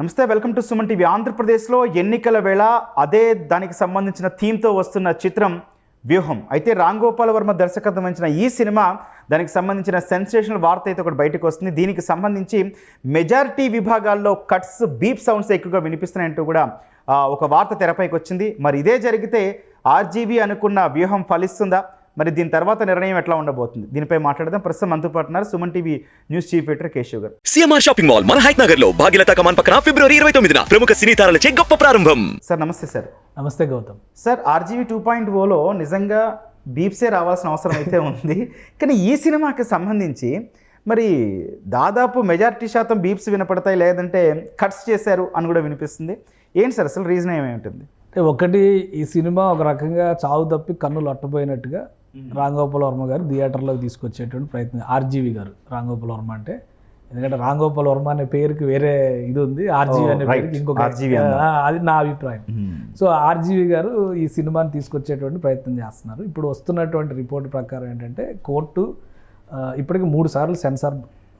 నమస్తే welcome to Suman TV. ఆంధ్రప్రదేశ్లో ఎన్నికల వేళ అదే దానికి సంబంధించిన థీమ్తో వస్తున్న చిత్రం వ్యూహం. అయితే రామ్ గోపాల్ వర్మ దర్శకత్వం వహించిన ఈ సినిమా దానికి సంబంధించిన సెన్సేషనల్ వార్త అయితే ఒకటి బయటకు వస్తుంది. దీనికి సంబంధించి మెజారిటీ విభాగాల్లో కట్స్ బీప్ సౌండ్స్ ఎక్కువగా వినిపిస్తున్నాయంటూ కూడా ఒక వార్త తెరపైకి వచ్చింది. మరి ఇదే జరిగితే ఆర్జీవీ అనుకున్న వ్యూహం ఫలిస్తుందా? మరి దీని తర్వాత నిర్ణయం ఎట్లా ఉండబోతుంది? దీనిపై మాట్లాడదాం. ప్రస్తుతం మనతో పాటు ఉన్నారు Suman TV news chief editor Keshav garu. CMR shopping mall మన హైట్ నగర్లో భాగ్యలతా కమాన్ పక్కన ఫిబ్రవరి ఇరవై తొమ్మిదిన ప్రముఖ సినీ తారలచే గొప్ప ప్రారంభం. సార్ నమస్తే సార్. నమస్తే Gautam. Sir RGV two point Ola నిజంగా బీప్సే రావాల్సిన అవసరం అయితే ఉంది. కానీ ఈ సినిమాకి సంబంధించి మరి దాదాపు మెజారిటీ శాతం బీప్స్ వినపడతాయి లేదంటే కట్స్ చేశారు అని కూడా వినిపిస్తుంది. ఏంటి సార్ అసలు రీజన్ ఏమేమి ఉంటుంది? అంటే ఒకటి ఈ సినిమా ఒక రకంగా చావు తప్పి కన్నులు అట్టపోయినట్టుగా రాంగోపాల్ వర్మ గారు థియేటర్లోకి తీసుకొచ్చేటువంటి ప్రయత్నం. ఆర్జీవి గారు రాంగోపాల్ వర్మ అంటే. ఎందుకంటే రాంగోపాల్ వర్మ అనే పేరుకి వేరే ఇది ఉంది. ఆర్జీవి అనే. పేరుకి ఇంకొక అది నా అభిప్రాయం. సో ఆర్జీవి గారు ఈ సినిమాని తీసుకొచ్చేటువంటి ప్రయత్నం చేస్తున్నారు. ఇప్పుడు వస్తున్నటువంటి రిపోర్ట్ ప్రకారం ఏంటంటే కోర్టు ఇప్పటికి మూడు సార్లు సెన్సార్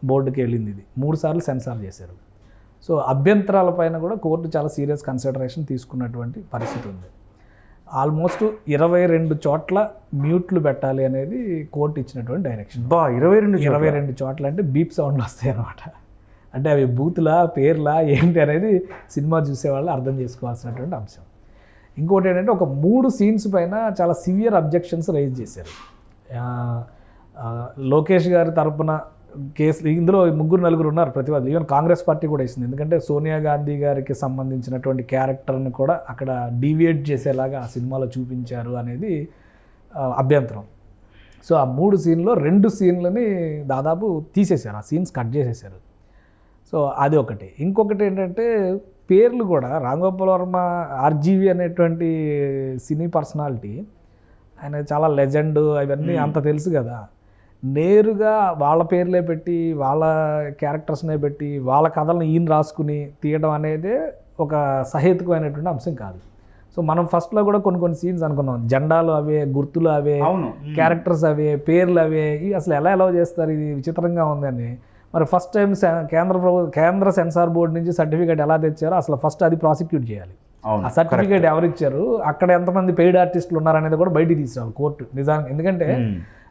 బోర్డుకి వెళ్ళింది ఇది. మూడు సార్లు సెన్సార్ చేశారు. సో అభ్యంతరాలపైన కూడా కోర్టు చాలా సీరియస్ కన్సిడరేషన్ తీసుకున్నటువంటి పరిస్థితి ఉంది. ఆల్మోస్ట్ ఇరవై రెండు చోట్ల మ్యూట్లు పెట్టాలి అనేది కోర్టు ఇచ్చినటువంటి డైరెక్షన్. బా ఇరవై రెండు ఇరవై రెండు చోట్ల అంటే బీప్ సౌండ్లు వస్తాయి అనమాట అంటే అవి బూత్లా పేర్లా ఏంటి అనేది సినిమా చూసేవాళ్ళు అర్థం చేసుకోవాల్సినటువంటి అంశం. ఇంకోటి ఏంటంటే ఒక మూడు సీన్స్ పైన చాలా సివియర్ అబ్జెక్షన్స్ రైజ్ చేశారు. లోకేష్ గారి తరపున కేసు ఇందులో ముగ్గురు నలుగురు ఉన్నారు ప్రతివాదులు. ఈవెన్ కాంగ్రెస్ పార్టీ కూడా ఇస్తుంది. ఎందుకంటే సోనియా గాంధీ గారికి సంబంధించినటువంటి క్యారెక్టర్ని కూడా అక్కడ డీవియేట్ చేసేలాగా ఆ సినిమాలో చూపించారు అనేది అభ్యంతరం. సో ఆ మూడు సీన్లో రెండు సీన్లని దాదాపు తీసేశారు. ఆ సీన్స్ కట్ చేసేసారు సో అది ఒకటి. ఇంకొకటి ఏంటంటే పేర్లు కూడా రాంగోపాల్ వర్మ ఆర్జీవి అనేటువంటి సినీ పర్సనాలిటీ ఆయన చాలా లెజెండ్ అవన్నీ అంత తెలుసు కదా. నేరుగా వాళ్ళ పేర్లే పెట్టి వాళ్ళ క్యారెక్టర్స్నే పెట్టి వాళ్ళ కథలను ఈయన రాసుకుని తీయడం అనేది ఒక సహేతుకమైనటువంటి అంశం కాదు. సో మనం ఫస్ట్లో కూడా కొన్ని కొన్ని సీన్స్ అనుకున్నాం. జెండాలు అవే గుర్తులు అవే క్యారెక్టర్స్ అవే పేర్లు అవే ఇవి అసలు ఎలా ఎలా చేస్తారు? ఇది విచిత్రంగా ఉందని. మరి ఫస్ట్ టైం కేంద్ర ప్రభు కేంద్ర సెన్సార్ బోర్డు నుంచి సర్టిఫికేట్ ఎలా తెచ్చారో అసలు ఫస్ట్ అది ప్రాసిక్యూట్ చేయాలి. అవును ఆ సర్టిఫికేట్ ఎవరు ఇచ్చారు అక్కడ ఎంతమంది పెయిడ్ ఆర్టిస్టులు ఉన్నారనేది కూడా బయటికి తీసుకోవాలి కోర్టు. నిజానికి ఎందుకంటే.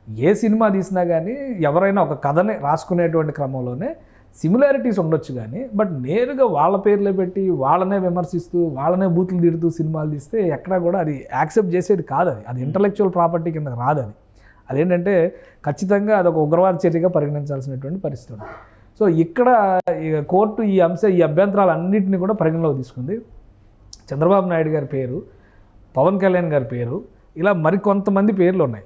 ఏ సినిమా తీసినా కానీ ఎవరైనా ఒక కథని రాసుకునేటువంటి క్రమంలోనే సిమిలారిటీస్ ఉండొచ్చు కానీ బట్ నేరుగా వాళ్ళ పేర్లే పెట్టి వాళ్ళనే విమర్శిస్తూ వాళ్ళనే బూతులు తిడుతూ సినిమాలు తీస్తే ఎక్కడా కూడా అది యాక్సెప్ట్ చేసేది కాదు అది అది ఇంటలెక్చువల్ ప్రాపర్టీ కింద రాదు అది అదేంటంటే ఖచ్చితంగా అదొక ఉగ్రవాద చర్యగా పరిగణించాల్సినటువంటి పరిస్థితి సో ఇక్కడ ఈ కోర్టు ఈ అంశ ఈ అభ్యంతరాలన్నింటినీ కూడా పరిగణలోకి తీసుకుంది. చంద్రబాబు నాయుడు గారి పేరు పవన్ కళ్యాణ్ గారి పేరు ఇలా మరికొంతమంది పేర్లు ఉన్నాయి.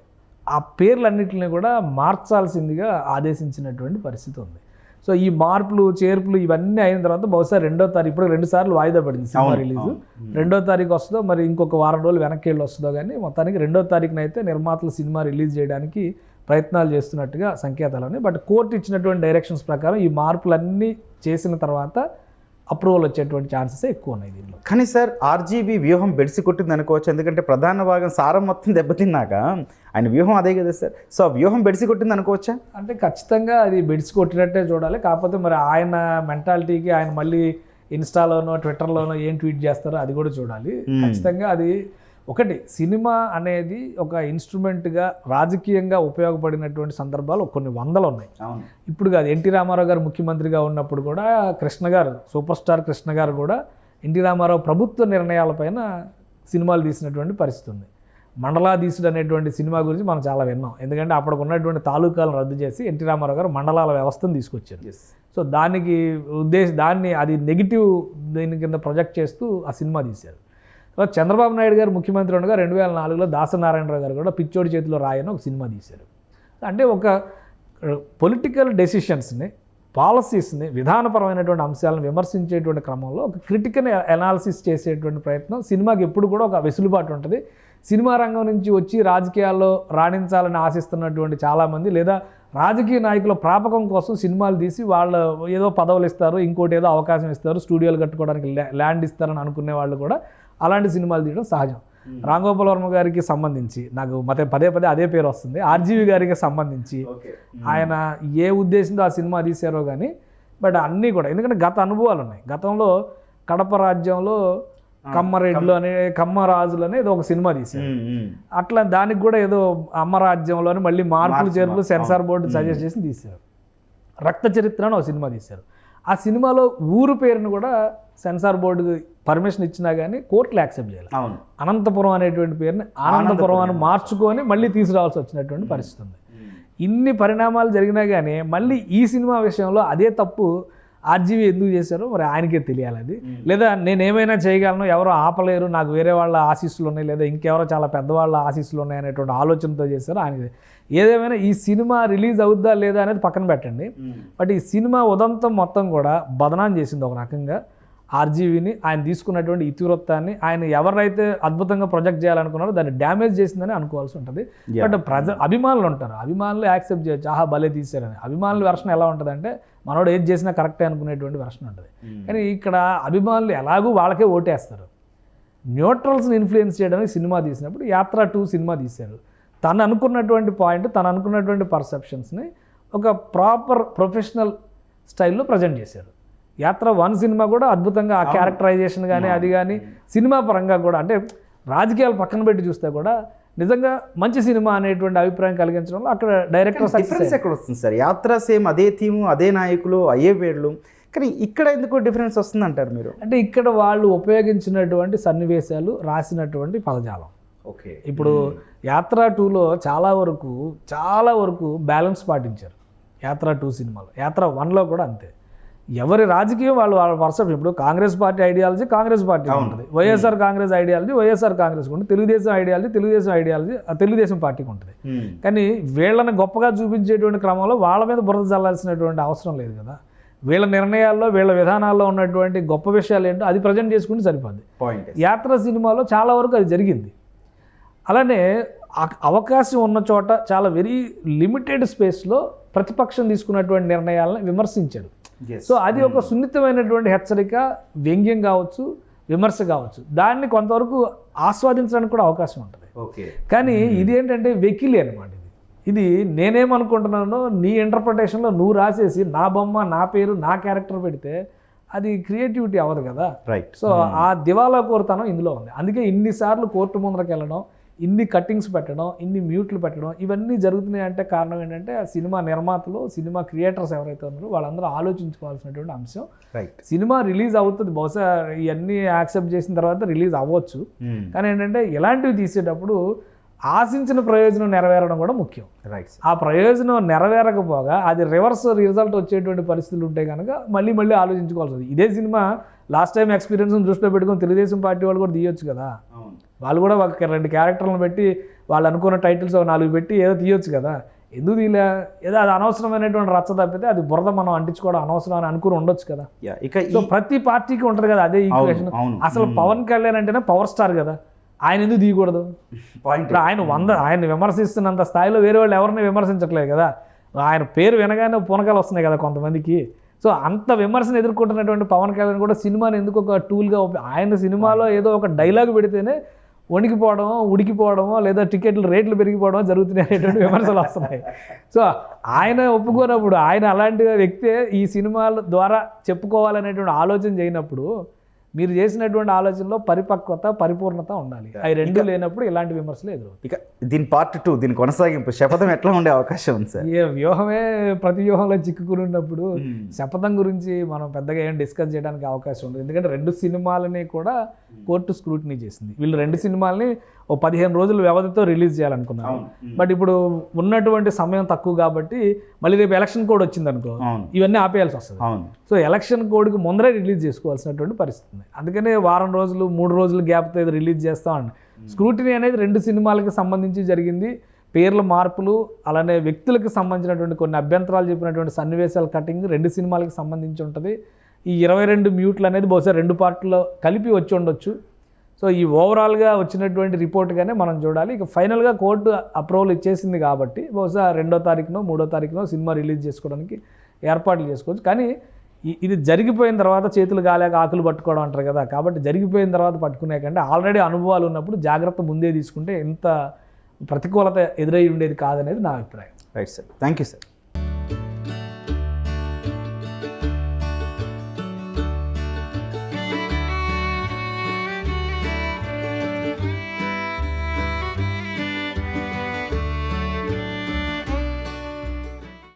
ఆ పేర్లన్నింటినీ కూడా మార్చాల్సిందిగా ఆదేశించినటువంటి పరిస్థితి ఉంది. సో ఈ మార్పులు చేర్పులు ఇవన్నీ అయిన తర్వాత బహుశా రెండో తారీఖు ఇప్పుడు రెండు సార్లు వాయిదా పడింది సినిమా రిలీజ్. రెండో తారీఖు వస్తుందో మరి ఇంకొక వారం రోజులు వెనక్కి వెళ్ళి వస్తుందో కానీ మొత్తానికి రెండో తారీఖున అయితే నిర్మాతలు సినిమా రిలీజ్ చేయడానికి ప్రయత్నాలు చేస్తున్నట్టుగా సంకేతాలు ఉన్నాయి. బట్ కోర్టు ఇచ్చినటువంటి డైరెక్షన్స్ ప్రకారం ఈ మార్పులన్నీ చేసిన తర్వాత అప్రూవల్ వచ్చేటువంటి ఛాన్సెస్ ఎక్కువ ఉన్నాయి దీనిలో కానీ సార్ ఆర్జీబీ వ్యూహం బెడిసి కొట్టింది అనుకోవచ్చు. ఎందుకంటే ప్రధాన భాగం సారం మొత్తం దెబ్బతిన్నాక ఆయన వ్యూహం అదే కదా సార్. సో ఆ వ్యూహం బెడిసి కొట్టింది అనుకోవచ్చా? అంటే ఖచ్చితంగా అది బెడ్స్ కొట్టినట్టే చూడాలి. కాకపోతే మరి ఆయన మెంటాలిటీకి ఆయన మళ్ళీ ఇన్స్టాలోనో ట్విట్టర్లోనో ఏం ట్వీట్ చేస్తారో అది కూడా చూడాలి. ఖచ్చితంగా అది ఒకటి సినిమా అనేది ఒక ఇన్స్ట్రుమెంట్గా రాజకీయంగా ఉపయోగపడినటువంటి సందర్భాలు కొన్ని వందలు ఉన్నాయి ఇప్పుడు కాదు ఎన్టీ రామారావు గారు ముఖ్యమంత్రిగా ఉన్నప్పుడు కూడా కృష్ణ గారు సూపర్ స్టార్ కృష్ణ గారు కూడా ఎన్టీ రామారావు ప్రభుత్వ నిర్ణయాలపైన సినిమాలు తీసినటువంటి పరిస్థితి ఉంది. మండలాధీశుడు అనేటువంటి సినిమా గురించి మనం చాలా విన్నాం. ఎందుకంటే అప్పటికి ఉన్నటువంటి తాలూకాలను రద్దు చేసి ఎన్టీ రామారావు గారు మండలాల వ్యవస్థను తీసుకొచ్చారు. సో దానికి ఉద్దేశ దాన్ని అది నెగిటివ్ దీని కింద ప్రొజెక్ట్ చేస్తూ ఆ సినిమా తీశారు. చంద్రబాబు నాయుడు గారు ముఖ్యమంత్రి ఉండగా రెండు వేల నాలుగులో దాసనారాయణరావు గారు కూడా పిచ్చోడి చేతిలో రాయని ఒక సినిమా తీశారు. అంటే ఒక పొలిటికల్ డెసిషన్స్ని పాలసీస్ని విధానపరమైనటువంటి అంశాలను విమర్శించేటువంటి క్రమంలో ఒక క్రిటికల్ అనాలిసిస్ చేసేటువంటి ప్రయత్నం సినిమాకి ఎప్పుడు కూడా ఒక వెసులుబాటు ఉంటుంది. సినిమా రంగం నుంచి వచ్చి రాజకీయాల్లో రాణించాలని ఆశిస్తున్నటువంటి చాలామంది లేదా రాజకీయ నాయకుల ప్రాపకం కోసం సినిమాలు తీసి వాళ్ళు ఏదో పదవులు ఇస్తారు ఇంకోటి ఏదో అవకాశం ఇస్తారు స్టూడియోలు కట్టుకోవడానికి ల్యా- ల్యాండ్ ఇస్తారని అనుకునే వాళ్ళు కూడా అలాంటి సినిమాలు తీయడం సహజం. రాంగోపాల్ వర్మ గారికి సంబంధించి నాకు మతే పదే పదే అదే పేరు వస్తుంది ఆర్జీవి గారికి సంబంధించి ఆయన ఏ ఉద్దేశంతో ఆ సినిమా తీశారో కానీ బట్ అన్నీ కూడా ఎందుకంటే గత అనుభవాలు ఉన్నాయి. గతంలో కడప రాజ్యంలో కమ్మరెడ్లు అనే కమ్మరాజులు అనేది ఒక సినిమా తీశారు. అట్లా దానికి కూడా ఏదో అమ్మరాజ్యంలోని మళ్ళీ మార్పులు చేర్పులు సెన్సార్ బోర్డు సజెస్ట్ చేసి తీశారు. రక్త చరిత్ర అని ఒక సినిమా తీశారు. ఆ సినిమాలో ఊరు పేరును కూడా సెన్సార్ బోర్డు పర్మిషన్ ఇచ్చినా కానీ కోర్టులు యాక్సెప్ట్ చేయాలి. అవును. అనంతపురం అనేటువంటి పేరుని ఆనందపురం అని మార్చుకొని మళ్ళీ తీసుకురావాల్సి వచ్చినటువంటి పరిస్థితి ఉంది ఇన్ని పరిణామాలు జరిగినా కానీ మళ్ళీ ఈ సినిమా విషయంలో అదే తప్పు ఆర్జీవి ఎందుకు చేశారో మరి ఆయనకే తెలియాలి అది లేదా నేను ఏమైనా చేయగలను ఎవరో ఆపలేరు నాకు వేరే వాళ్ళ ఆశీస్సులు ఉన్నాయి లేదా ఇంకెవరో చాలా పెద్దవాళ్ళ ఆశీస్సులు ఉన్నాయి అనేటువంటి ఆలోచనతో చేశారో ఆయనకి ఏదేమైనా ఈ సినిమా రిలీజ్ అవుద్దా లేదా అనేది పక్కన పెట్టండి. బట్ ఈ సినిమా ఉదంతం మొత్తం కూడా బదనాం చేసింది ఒక రకంగా. ఆర్జీవీని ఆయన తీసుకున్నటువంటి ఇతివృత్తాన్ని ఆయన ఎవరైతే అద్భుతంగా ప్రొజెక్ట్ చేయాలనుకున్నారో దాన్ని డ్యామేజ్ చేసిందని అనుకోవాల్సి ఉంటుంది. బట్ ప్రజ అభిమానులు ఉంటారు. అభిమానులు యాక్సెప్ట్ చేయొచ్చు. ఆహా భలే తీశారని. అభిమానుల వెర్షన్ ఎలా ఉంటుందంటే మనోడు ఏది చేసినా కరెక్టే అనుకునేటువంటి వెర్షన్ ఉంటుంది. కానీ ఇక్కడ అభిమానులు ఎలాగూ వాళ్ళకే ఓటేస్తారు. న్యూట్రల్స్ని ఇన్ఫ్లుయెన్స్ చేయడానికి సినిమా తీసినప్పుడు యాత్ర టూ సినిమా తీశారు. తను అనుకున్నటువంటి పాయింట్ తను అనుకున్నటువంటి పర్సెప్షన్స్ని ఒక ప్రాపర్ ప్రొఫెషనల్ స్టైల్లో ప్రజెంట్ చేశారు. యాత్ర వన్ సినిమా కూడా అద్భుతంగా ఆ క్యారెక్టరైజేషన్ కానీ అది కానీ సినిమా పరంగా కూడా అంటే రాజకీయాలు పక్కన పెట్టి చూస్తే కూడా నిజంగా మంచి సినిమా అనేటువంటి అభిప్రాయం కలిగించడంలో అక్కడ డైరెక్టర్ డిఫరెన్స్ ఎక్కడ వస్తుంది సార్? యాత్ర సేమ్ అదే థీము అదే నాయకులు అయ్యే పేర్లు కానీ ఇక్కడ ఎందుకు డిఫరెన్స్ వస్తుంది అంటారు మీరు? అంటే ఇక్కడ వాళ్ళు ఉపయోగించినటువంటి సన్నివేశాలు రాసినటువంటి పదజాలం. ఓకే. ఇప్పుడు యాత్ర టూలో చాలా వరకు చాలా వరకు బ్యాలెన్స్ పాటించారు. యాత్ర టూ సినిమాలో యాత్ర వన్లో కూడా అంతే. ఎవరి రాజకీయం వాళ్ళు వాళ్ళ పర్సెప్షన్ ఇప్పుడు Congress party ideology Congress party ఉంటుంది. YSR Congress ideology YSR Congress ఉంటుంది. తెలుగుదేశం ఐడియాలజీ తెలుగుదేశం ఐడియాలజీ తెలుగుదేశం పార్టీకి ఉంటుంది. కానీ వీళ్ళని గొప్పగా చూపించేటువంటి క్రమంలో వాళ్ళ మీద బురద చల్లాల్సినటువంటి అవసరం లేదు కదా. వీళ్ళ నిర్ణయాల్లో వీళ్ళ విధానాల్లో ఉన్నటువంటి గొప్ప విషయాలు ఏంటో అది ప్రజెంట్ చేసుకుంటే సరిపోద్ది. పాయింట్ యాత్ర సినిమాలో చాలా వరకు అది జరిగింది. అలానే అవకాశం ఉన్న చోట చాలా వెరీ లిమిటెడ్ స్పేస్లో ప్రతిపక్షం తీసుకున్నటువంటి నిర్ణయాలను విమర్శించారు. సో అది ఒక సున్నితమైనటువంటి హెచ్చరిక వ్యంగ్యం కావచ్చు విమర్శ కావచ్చు. దాన్ని కొంతవరకు ఆస్వాదించడానికి కూడా అవకాశం ఉంటుంది. ఓకే. కానీ ఇది ఏంటంటే వెకిలి అనమాట ఇది. ఇది నేనేమనుకుంటున్నానో నీ ఇంటర్ప్రిటేషన్లో నువ్వు రాసేసి నా బొమ్మ నా పేరు నా క్యారెక్టర్ పెడితే అది క్రియేటివిటీ అవ్వదు కదా. రైట్ సో ఆ దివాలా కోరుతనం ఇందులో ఉంది. అందుకే ఇన్నిసార్లు కోర్టు ముందరకు వెళ్ళడం ఇన్ని కట్టింగ్స్ పెట్టడం ఇన్ని మ్యూట్లు పెట్టడం ఇవన్నీ జరుగుతున్నాయి అంటే కారణం ఏంటంటే ఆ సినిమా నిర్మాతలు సినిమా క్రియేటర్స్ ఎవరైతే ఉన్నారో వాళ్ళందరూ ఆలోచించుకోవాల్సినటువంటి అంశం. రైట్ సినిమా రిలీజ్ అవుతుంది. బహుశా ఇవన్నీ యాక్సెప్ట్ చేసిన తర్వాత రిలీజ్ అవ్వచ్చు. కానీ ఏంటంటే ఇలాంటివి తీసేటప్పుడు ఆశించిన ప్రయోజనం నెరవేరడం కూడా ముఖ్యం. రైట్ ఆ ప్రయోజనం నెరవేరకపోగా అది రివర్స్ రిజల్ట్ వచ్చేటువంటి పరిస్థితులు ఉంటే కనుక మళ్ళీ మళ్ళీ ఆలోచించుకోవాల్సి ఇదే సినిమా లాస్ట్ టైం ఎక్స్పీరియన్స్ దృష్టిలో పెట్టుకొని తెలుగుదేశం పార్టీ వాళ్ళు కూడా తీయొచ్చు కదా. వాళ్ళు కూడా ఒక రెండు క్యారెక్టర్లను పెట్టి వాళ్ళు అనుకున్న టైటిల్స్ ఒక నాలుగు పెట్టి ఏదో తీయొచ్చు కదా. ఎందుకు తీలే ఏదో అది అనవసరమైనటువంటి రచ్చ తప్పితే అది బురద మనం అంటించుకోవడం అనవసరం అని అనుకుని ఉండొచ్చు కదా. ఇక ప్రతి పార్టీకి ఉంటుంది కదా అదే ఈక్వేషన్. అసలు పవన్ కళ్యాణ్ అంటేనే పవర్ స్టార్ కదా. ఆయన ఎందుకు తీయకూడదు? పాయింట్ ఆయన వంద ఆయన విమర్శిస్తున్నంత స్థాయిలో వేరే వాళ్ళు ఎవరిని విమర్శించట్లేదు కదా. ఆయన పేరు వినగానే పునకాలు వస్తున్నాయి కదా కొంతమందికి. సో అంత విమర్శను ఎదుర్కొంటున్నటువంటి పవన్ కళ్యాణ్ కూడా సినిమాని ఎందుకు ఒక టూల్గా ఆయన సినిమాలో ఏదో ఒక డైలాగ్ పెడితేనే వణికిపోవడమో ఉడికిపోవడమో లేదా టికెట్లు రేట్లు పెరిగిపోవడమో జరుగుతున్నాయి అనేటువంటి విమర్శలు వస్తున్నాయి. సో ఆయన ఒప్పుకోనప్పుడు ఆయన అలాంటి వ్యక్తే ఈ సినిమాల ద్వారా చెప్పుకోవాలనేటువంటి ఆలోచన చేయనప్పుడు మీరు చేసినటువంటి ఆలోచనలో పరిపక్వత పరిపూర్ణత ఉండాలి. అవి రెండు లేనప్పుడు ఇలాంటి విమర్శలు ఎదురు ఇక దీని పార్ట్ టూ దీని కొనసాగింపు శపథం ఎట్లా ఉండే అవకాశం ఉంది సార్? ఏ వ్యూహమే ప్రతి వ్యూహంలో చిక్కుకుని ఉన్నప్పుడు శపథం గురించి మనం పెద్దగా ఏం డిస్కస్ చేయడానికి అవకాశం ఉంది ఎందుకంటే రెండు సినిమాలని కూడా కోర్టు స్క్రూటినీ చేసింది. వీళ్ళు రెండు సినిమాలని ఓ పదిహేను రోజుల వ్యవధితో రిలీజ్ చేయాలనుకున్నారు. బట్ ఇప్పుడు ఉన్నటువంటి సమయం తక్కువ కాబట్టి మళ్ళీ రేపు ఎలక్షన్ కోడ్ వచ్చింది అనుకో ఇవన్నీ ఆపేయాల్సి వస్తుంది. సో ఎలక్షన్ కోడ్కి ముందరే రిలీజ్ చేసుకోవాల్సినటువంటి పరిస్థితి ఉంది అందుకనే వారం రోజులు మూడు రోజులు గ్యాప్తో ఇది రిలీజ్ చేస్తామండి స్క్రూటినీ అనేది రెండు సినిమాలకి సంబంధించి జరిగింది. పేర్ల మార్పులు అలానే వ్యక్తులకు సంబంధించినటువంటి కొన్ని అభ్యంతరాలు చెప్పినటువంటి సన్నివేశాల కటింగ్ రెండు సినిమాలకు సంబంధించి ఉంటుంది. ఈ ఇరవై రెండు మ్యూట్లు అనేది బహుశా రెండు పార్ట్లో కలిపి వచ్చి ఉండొచ్చు. సో ఈ ఓవరాల్గా వచ్చినటువంటి రిపోర్ట్గానే మనం చూడాలి. ఇక ఫైనల్గా కోర్టు అప్రూవల్ ఇచ్చేసింది కాబట్టి బహుశా రెండో తారీఖునో మూడో తారీఖునో సినిమా రిలీజ్ చేసుకోవడానికి ఏర్పాట్లు చేసుకోవచ్చు. కానీ ఇది జరిగిపోయిన తర్వాత చేతులు కాలేక ఆకులు పట్టుకోవడం అంటారు కదా కాబట్టి జరిగిపోయిన తర్వాత పట్టుకునే కంటే ఆల్రెడీ అనుభవాలు ఉన్నప్పుడు జాగ్రత్త ముందే తీసుకుంటే ఎంత ప్రతికూలత ఎదురై ఉండేది కాదనేది నా అభిప్రాయం. Right sir. Thank you sir.